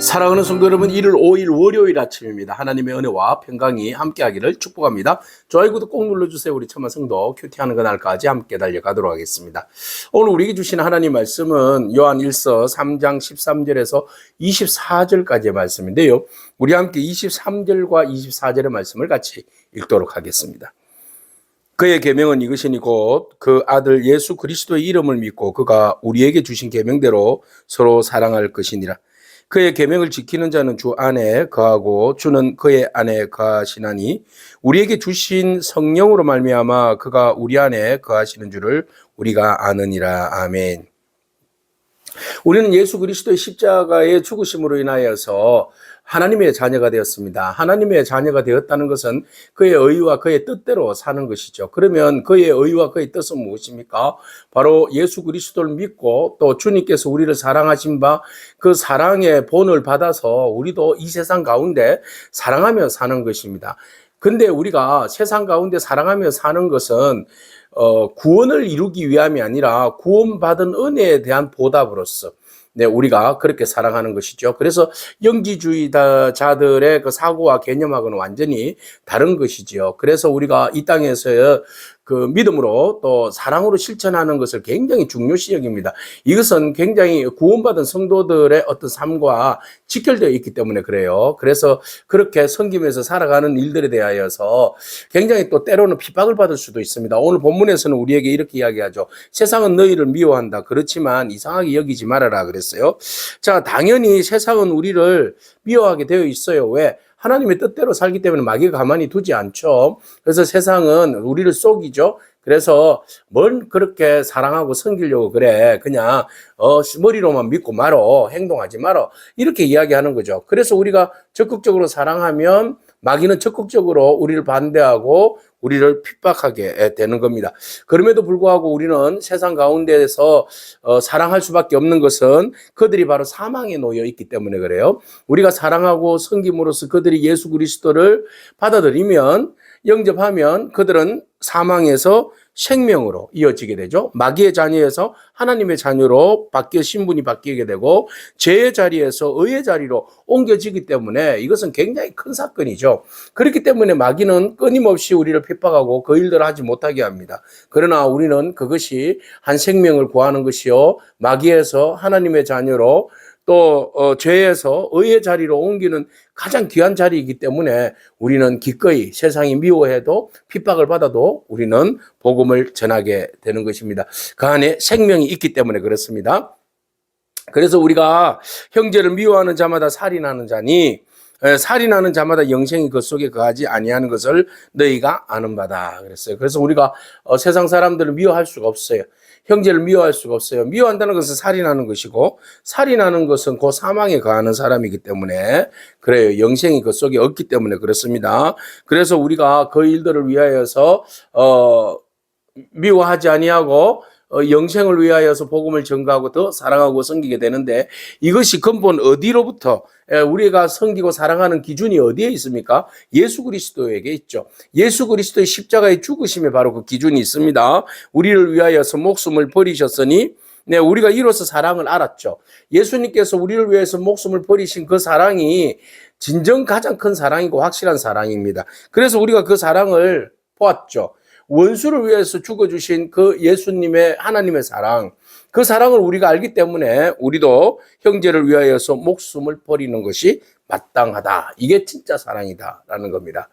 사랑하는 성도 여러분, 1월 5일 월요일 아침입니다. 하나님의 은혜와 평강이 함께하기를 축복합니다. 좋아요, 구독 꼭 눌러주세요. 우리 천만 성도 큐티하는 그날까지 함께 달려가도록 하겠습니다. 오늘 우리에게 주신 하나님 말씀은 요한 1서 3장 13절에서 24절까지의 말씀인데요. 우리 함께 23절과 24절의 말씀을 같이 읽도록 하겠습니다. 그의 계명은 이것이니 곧 그 아들 예수 그리스도의 이름을 믿고 그가 우리에게 주신 계명대로 서로 사랑할 것이니라. 그의 계명을 지키는 자는 주 안에 거하고 주는 그의 안에 거하시나니 우리에게 주신 성령으로 말미암아 그가 우리 안에 거하시는 줄을 우리가 아느니라 아멘. 우리는 예수 그리스도의 십자가의 죽으심으로 인하여서 하나님의 자녀가 되었습니다. 하나님의 자녀가 되었다는 것은 그의 의와 그의 뜻대로 사는 것이죠. 그러면 그의 의와 그의 뜻은 무엇입니까? 바로 예수 그리스도를 믿고 또 주님께서 우리를 사랑하신 바 그 사랑의 본을 받아서 우리도 이 세상 가운데 사랑하며 사는 것입니다. 근데 우리가 세상 가운데 사랑하며 사는 것은 어, 구원을 이루기 위함이 아니라 구원받은 은혜에 대한 보답으로서 네, 우리가 그렇게 사랑하는 것이죠. 그래서 영지주의자들의 그 사고와 개념하고는 완전히 다른 것이지요. 그래서 우리가 이 땅에서 그 믿음으로 또 사랑으로 실천하는 것을 굉장히 중요시 여깁니다. 이것은 굉장히 구원받은 성도들의 어떤 삶과 직결되어 있기 때문에 그래요. 그래서 그렇게 섬기면서 살아가는 일들에 대하여서 굉장히 또 때로는 핍박을 받을 수도 있습니다. 오늘 본문에서는 우리에게 이렇게 이야기하죠. 세상은 너희를 미워한다. 그렇지만 이상하게 여기지 말아라 그랬어요. 자, 당연히 세상은 우리를 미워하게 되어 있어요. 왜? 하나님의 뜻대로 살기 때문에 마귀가 가만히 두지 않죠. 그래서 세상은 우리를 속이죠. 그래서 뭘 그렇게 사랑하고 섬기려고 그래. 그냥 어 머리로만 믿고 말어. 행동하지 말어. 이렇게 이야기하는 거죠. 그래서 우리가 적극적으로 사랑하면 마귀는 적극적으로 우리를 반대하고 우리를 핍박하게 되는 겁니다. 그럼에도 불구하고 우리는 세상 가운데에서 어, 사랑할 수밖에 없는 것은 그들이 바로 사망에 놓여 있기 때문에 그래요. 우리가 사랑하고 섬김으로써 그들이 예수 그리스도를 받아들이면 영접하면 그들은 사망에서 생명으로 이어지게 되죠. 마귀의 자녀에서 하나님의 자녀로 바뀌어 신분이 바뀌게 되고 죄의 자리에서 의의 자리로 옮겨지기 때문에 이것은 굉장히 큰 사건이죠. 그렇기 때문에 마귀는 끊임없이 우리를 핍박하고 그 일들을 하지 못하게 합니다. 그러나 우리는 그것이 한 생명을 구하는 것이요 마귀에서 하나님의 자녀로 또 어, 죄에서 의의 자리로 옮기는 가장 귀한 자리이기 때문에 우리는 기꺼이 세상이 미워해도 핍박을 받아도 우리는 복음을 전하게 되는 것입니다. 그 안에 생명이 있기 때문에 그렇습니다. 그래서 우리가 형제를 미워하는 자마다 살인하는 자니 에, 살인하는 자마다 영생이 그 속에 거하지 아니하는 것을 너희가 아는 바다 그랬어요. 그래서 우리가 어, 세상 사람들을 미워할 수가 없어요. 형제를 미워할 수가 없어요. 미워한다는 것은 살인하는 것이고 살인하는 것은 그 사망에 가하는 사람이기 때문에 그래요. 영생이 그 속에 없기 때문에 그렇습니다. 그래서 우리가 그 일들을 위하여서 어 미워하지 아니하고 어, 영생을 위하여서 복음을 전가하고 더 사랑하고 섬기게 되는데 이것이 근본 어디로부터 에, 우리가 섬기고 사랑하는 기준이 어디에 있습니까? 예수 그리스도에게 있죠. 예수 그리스도의 십자가의 죽으심에 바로 그 기준이 있습니다. 우리를 위하여서 목숨을 버리셨으니 네, 우리가 이로써 사랑을 알았죠. 예수님께서 우리를 위해서 목숨을 버리신 그 사랑이 진정 가장 큰 사랑이고 확실한 사랑입니다. 그래서 우리가 그 사랑을 보았죠. 원수를 위해서 죽어주신 그 예수님의 하나님의 사랑, 그 사랑을 우리가 알기 때문에 우리도 형제를 위하여서 목숨을 버리는 것이 마땅하다. 이게 진짜 사랑이다라는 겁니다.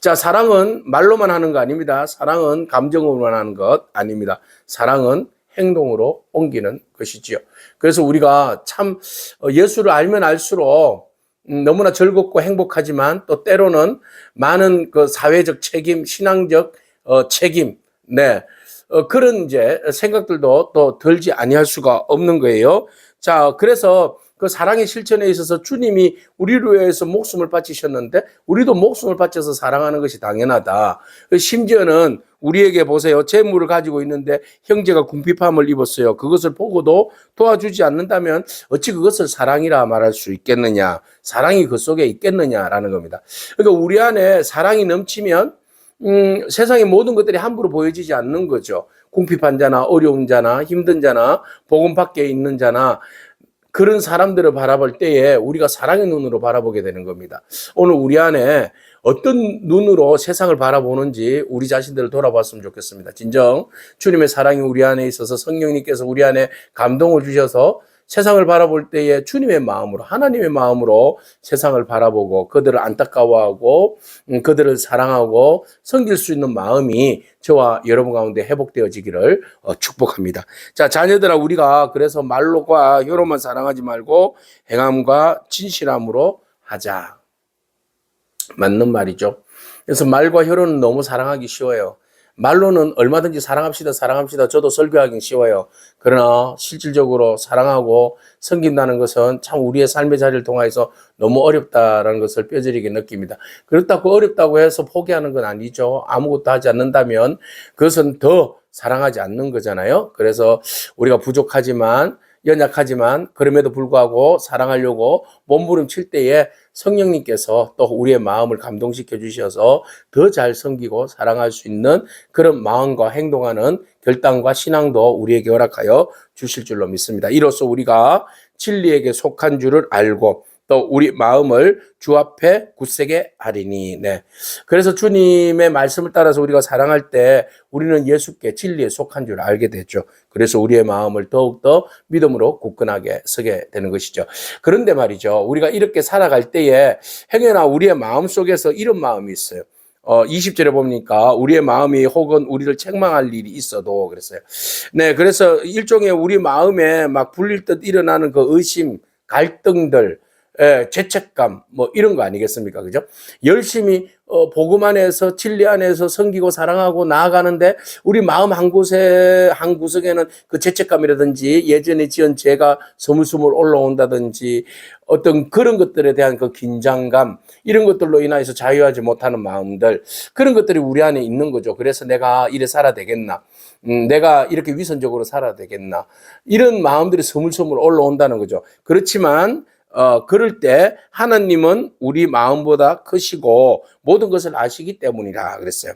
자, 사랑은 말로만 하는 거 아닙니다. 사랑은 감정으로만 하는 것 아닙니다. 사랑은 행동으로 옮기는 것이지요. 그래서 우리가 참 어, 예수를 알면 알수록 음, 너무나 즐겁고 행복하지만 또 때로는 많은 그 사회적 책임, 신앙적 어, 책임, 네. 어, 그런 이제 생각들도 또 들지 아니할 수가 없는 거예요. 자, 그래서 그 사랑의 실천에 있어서 주님이 우리를 위해서 목숨을 바치셨는데 우리도 목숨을 바쳐서 사랑하는 것이 당연하다. 심지어는 우리에게 보세요. 재물을 가지고 있는데 형제가 궁핍함을 입었어요. 그것을 보고도 도와주지 않는다면 어찌 그것을 사랑이라 말할 수 있겠느냐. 사랑이 그 속에 있겠느냐라는 겁니다. 그러니까 우리 안에 사랑이 넘치면 음, 세상의 모든 것들이 함부로 보여지지 않는 거죠. 궁핍한 자나 어려운 자나 힘든 자나 복음 밖에 있는 자나 그런 사람들을 바라볼 때에 우리가 사랑의 눈으로 바라보게 되는 겁니다. 오늘 우리 안에 어떤 눈으로 세상을 바라보는지 우리 자신들을 돌아봤으면 좋겠습니다. 진정 주님의 사랑이 우리 안에 있어서 성령님께서 우리 안에 감동을 주셔서 세상을 바라볼 때에 주님의 마음으로 하나님의 마음으로 세상을 바라보고 그들을 안타까워하고 음, 그들을 사랑하고 섬길 수 있는 마음이 저와 여러분 가운데 회복되어지기를 어, 축복합니다. 자 자녀들아 우리가 그래서 말로과 혀로만 사랑하지 말고 행함과 진실함으로 하자. 맞는 말이죠. 그래서 말과 혀로는 너무 사랑하기 쉬워요. 말로는 얼마든지 사랑합시다, 사랑합시다. 저도 설교하기 쉬워요. 그러나 실질적으로 사랑하고 섬긴다는 것은 참 우리의 삶의 자리를 통해서 너무 어렵다라는 것을 뼈저리게 느낍니다. 그렇다고 어렵다고 해서 포기하는 건 아니죠. 아무것도 하지 않는다면 그것은 더 사랑하지 않는 거잖아요. 그래서 우리가 부족하지만 연약하지만 그럼에도 불구하고 사랑하려고 몸부림칠 때에 성령님께서 또 우리의 마음을 감동시켜 주셔서 더 잘 섬기고 사랑할 수 있는 그런 마음과 행동하는 결단과 신앙도 우리에게 허락하여 주실 줄로 믿습니다. 이로써 우리가 진리에게 속한 줄을 알고 또 우리 마음을 주 앞에 굳세게 하리니. 네. 그래서 주님의 말씀을 따라서 우리가 사랑할 때 우리는 예수께 진리에 속한 줄 알게 되죠. 그래서 우리의 마음을 더욱더 믿음으로 굳건하게 서게 되는 것이죠. 그런데 말이죠. 우리가 이렇게 살아갈 때에 행여나 우리의 마음 속에서 이런 마음이 있어요. 어, 20절에 보니까 우리의 마음이 혹은 우리를 책망할 일이 있어도 그랬어요. 네, 그래서 일종의 우리 마음에 막 불릴 듯 일어나는 그 의심, 갈등들, 예, 죄책감 뭐 이런 거 아니겠습니까? 그죠? 열심히 어, 복음 안에서 진리 안에서 섬기고 사랑하고 나아가는데 우리 마음 한 곳에 한 구석에는 그 죄책감이라든지 예전에 지은 죄가 스물스물 올라온다든지 어떤 그런 것들에 대한 그 긴장감 이런 것들로 인하여서 자유하지 못하는 마음들 그런 것들이 우리 안에 있는 거죠. 그래서 내가 이래 살아야 되겠나? 음, 내가 이렇게 위선적으로 살아야 되겠나? 이런 마음들이 스물스물 올라온다는 거죠. 그렇지만 어, 그럴 때 하나님은 우리 마음보다 크시고 모든 것을 아시기 때문이라 그랬어요.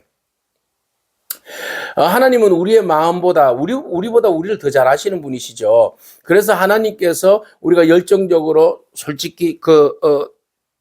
어, 하나님은 우리의 마음보다 우리 우리보다 우리를 더 잘 아시는 분이시죠. 그래서 하나님께서 우리가 열정적으로 솔직히 그 어,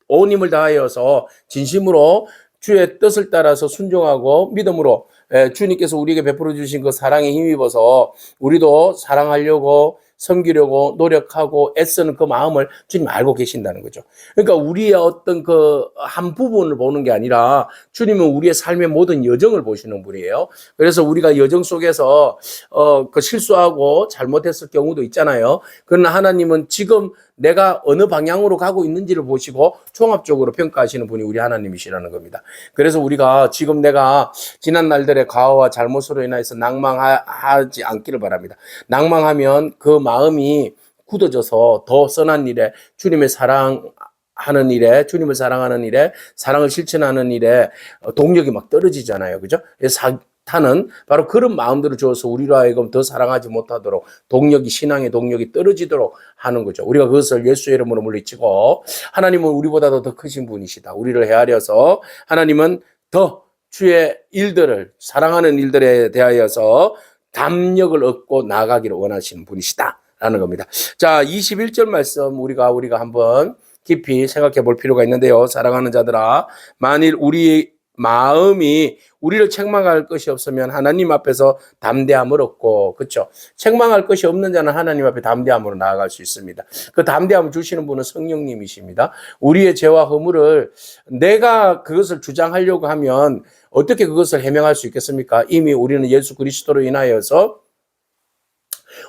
온 힘을 다하여서 진심으로 주의 뜻을 따라서 순종하고 믿음으로 예, 주님께서 우리에게 베풀어 주신 그 사랑에 힘입어서 우리도 사랑하려고 섬기려고 노력하고 애쓰는 그 마음을 주님 알고 계신다는 거죠. 그러니까 우리의 어떤 그 한 부분을 보는 게 아니라 주님은 우리의 삶의 모든 여정을 보시는 분이에요. 그래서 우리가 여정 속에서 어 그 실수하고 잘못했을 경우도 있잖아요. 그러나 하나님은 지금 내가 어느 방향으로 가고 있는지를 보시고 종합적으로 평가하시는 분이 우리 하나님이시라는 겁니다. 그래서 우리가 지금 내가 지난 날들의 과오와 잘못으로 인해서 낭망하지 않기를 바랍니다. 낭망하면 그 마음이 굳어져서 더 선한 일에 주님의 사랑 하는 일에 주님을 사랑하는 일에 사랑을 실천하는 일에 동력이 막 떨어지잖아요. 그죠? 사 탄은 바로 그런 마음들을 주어서 우리로 하여금 더 사랑하지 못하도록 동력이 신앙의 동력이 떨어지도록 하는 거죠. 우리가 그것을 예수의 이름으로 물리치고 하나님은 우리보다도 더 크신 분이시다. 우리를 헤아려서 하나님은 더 주의 일들을 사랑하는 일들에 대하여서 담력을 얻고 나가기를 원하시는 분이시다. 라는 겁니다. 자, 21절 말씀 우리가 우리가 한번 깊이 생각해 볼 필요가 있는데요. 사랑하는 자들아, 만일 우리 마음이 우리를 책망할 것이 없으면 하나님 앞에서 담대함을 얻고 그렇죠. 책망할 것이 없는 자는 하나님 앞에 담대함으로 나아갈 수 있습니다. 그 담대함을 주시는 분은 성령님이십니다. 우리의 죄와 허물을 내가 그것을 주장하려고 하면 어떻게 그것을 해명할 수 있겠습니까? 이미 우리는 예수 그리스도로 인하여서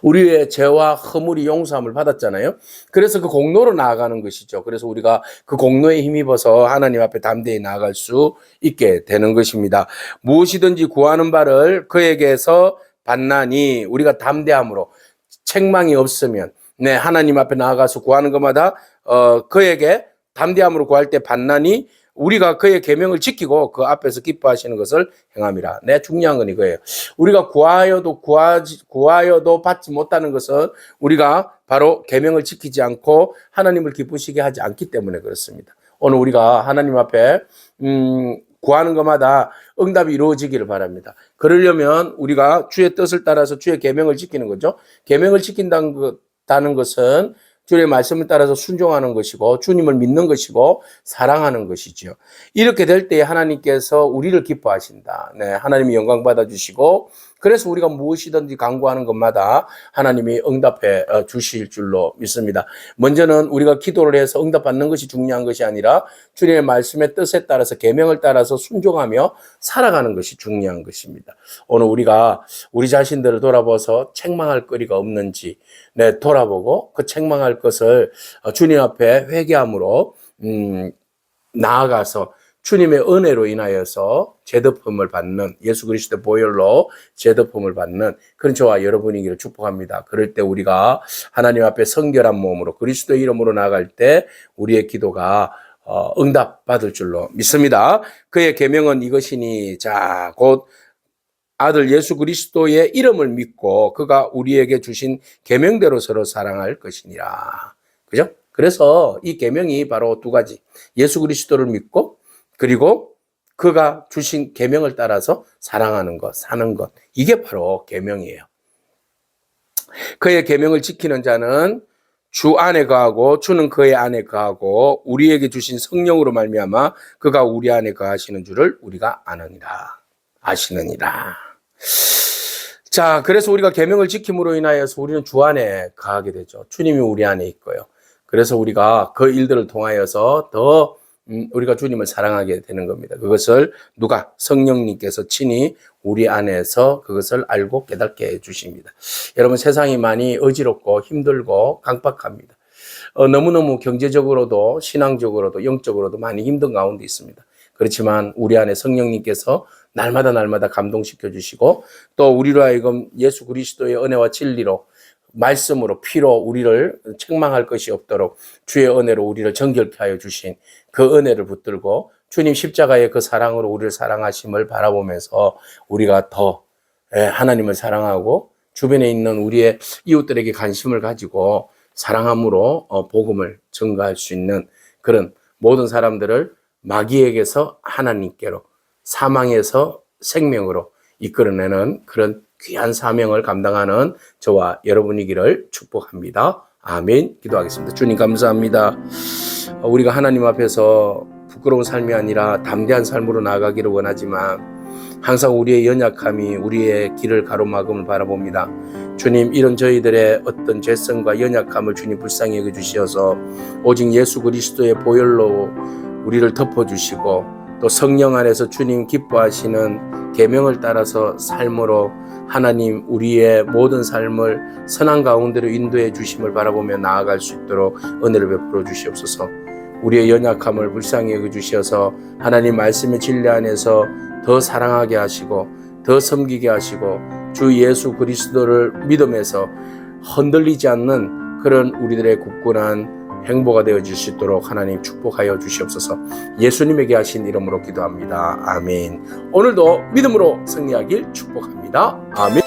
우리의 죄와 허물이 용서함을 받았잖아요. 그래서 그 공로로 나아가는 것이죠. 그래서 우리가 그 공로에 힘입어서 하나님 앞에 담대히 나아갈 수 있게 되는 것입니다. 무엇이든지 구하는 바를 그에게서 받나니 우리가 담대함으로 책망이 없으면 네 하나님 앞에 나아가서 구하는 것마다 어 그에게 담대함으로 구할 때 받나니 우리가 그의 계명을 지키고 그 앞에서 기뻐하시는 것을 행함이라. 내 중요한 건 이거예요. 우리가 구하여도 구하지 구하여도 받지 못하는 것은 우리가 바로 계명을 지키지 않고 하나님을 기쁘시게 하지 않기 때문에 그렇습니다. 오늘 우리가 하나님 앞에 음 구하는 것마다 응답이 이루어지기를 바랍니다. 그러려면 우리가 주의 뜻을 따라서 주의 계명을 지키는 거죠. 계명을 지킨다는 것은 주님의 말씀을 따라서 순종하는 것이고 주님을 믿는 것이고 사랑하는 것이죠. 이렇게 될 때 하나님께서 우리를 기뻐하신다. 네, 하나님이 영광 받아 주시고 그래서 우리가 무엇이든지 강구하는 것마다 하나님이 응답해 어, 주실 줄로 믿습니다. 먼저는 우리가 기도를 해서 응답받는 것이 중요한 것이 아니라 주님의 말씀의 뜻에 따라서 계명을 따라서 순종하며 살아가는 것이 중요한 것입니다. 오늘 우리가 우리 자신들을 돌아보서 책망할 거리가 없는지 네, 돌아보고 그 책망할 것을 어, 주님 앞에 회개함으로 음, 나아가서 주님의 은혜로 인하여서 제덮음을 받는 예수 그리스도 보혈로 제덮음을 받는 그런 저와 여러분이기를 축복합니다. 그럴 때 우리가 하나님 앞에 성결한 몸으로 그리스도의 이름으로 나아갈 때 우리의 기도가 어, 응답 받을 줄로 믿습니다. 그의 계명은 이것이니 자곧 아들 예수 그리스도의 이름을 믿고 그가 우리에게 주신 계명대로 서로 사랑할 것이니라. 그죠? 그래서 이 계명이 바로 두 가지. 예수 그리스도를 믿고 그리고 그가 주신 계명을 따라서 사랑하는 것, 사는 것. 이게 바로 계명이에요. 그의 계명을 지키는 자는 주 안에 거하고 주는 그의 안에 거하고 우리에게 주신 성령으로 말미암아 그가 우리 안에 거하시는 줄을 우리가 아느니라. 아시느니라. 자, 그래서 우리가 계명을 지킴으로 인하여서 우리는 주 안에 거하게 되죠. 주님이 우리 안에 있고요. 그래서 우리가 그 일들을 통하여서 더 음, 우리가 주님을 사랑하게 되는 겁니다. 그것을 누가 성령님께서 친히 우리 안에서 그것을 알고 깨닫게 해 주십니다. 여러분 세상이 많이 어지럽고 힘들고 강박합니다. 어, 너무너무 경제적으로도 신앙적으로도 영적으로도 많이 힘든 가운데 있습니다. 그렇지만 우리 안에 성령님께서 날마다 날마다 감동시켜 주시고 또 우리로 하여금 예수 그리스도의 은혜와 진리로 말씀으로 피로 우리를 책망할 것이 없도록 주의 은혜로 우리를 정결케 하여 주신 그 은혜를 붙들고 주님 십자가의 그 사랑으로 우리를 사랑하심을 바라보면서 우리가 더 예, 하나님을 사랑하고 주변에 있는 우리의 이웃들에게 관심을 가지고 사랑함으로 어, 복음을 증가할 수 있는 그런 모든 사람들을 마귀에게서 하나님께로 사망에서 생명으로 이끌어내는 그런 귀한 사명을 감당하는 저와 여러분이기를 축복합니다. 아멘. 기도하겠습니다. 주님 감사합니다. 어, 우리가 하나님 앞에서 부끄러운 삶이 아니라 담대한 삶으로 나아가기를 원하지만 항상 우리의 연약함이 우리의 길을 가로막음을 바라봅니다. 주님 이런 저희들의 어떤 죄성과 연약함을 주님 불쌍히 여겨 주시어서 오직 예수 그리스도의 보혈로 우리를 덮어 주시고 또 성령 안에서 주님 기뻐하시는 계명을 따라서 삶으로 하나님 우리의 모든 삶을 선한 가운데로 인도해 주심을 바라보며 나아갈 수 있도록 은혜를 베풀어 주시옵소서. 우리의 연약함을 불쌍히 여겨 주셔서 하나님 말씀의 진리 안에서 더 사랑하게 하시고 더 섬기게 하시고 주 예수 그리스도를 믿음에서 흔들리지 않는 그런 우리들의 굳건한 행보가 되어 줄수 있도록 하나님 축복하여 주시옵소서. 예수님에게 하신 이름으로 기도합니다. 아멘. 오늘도 믿음으로 승리하길 축복합니다. 아멘.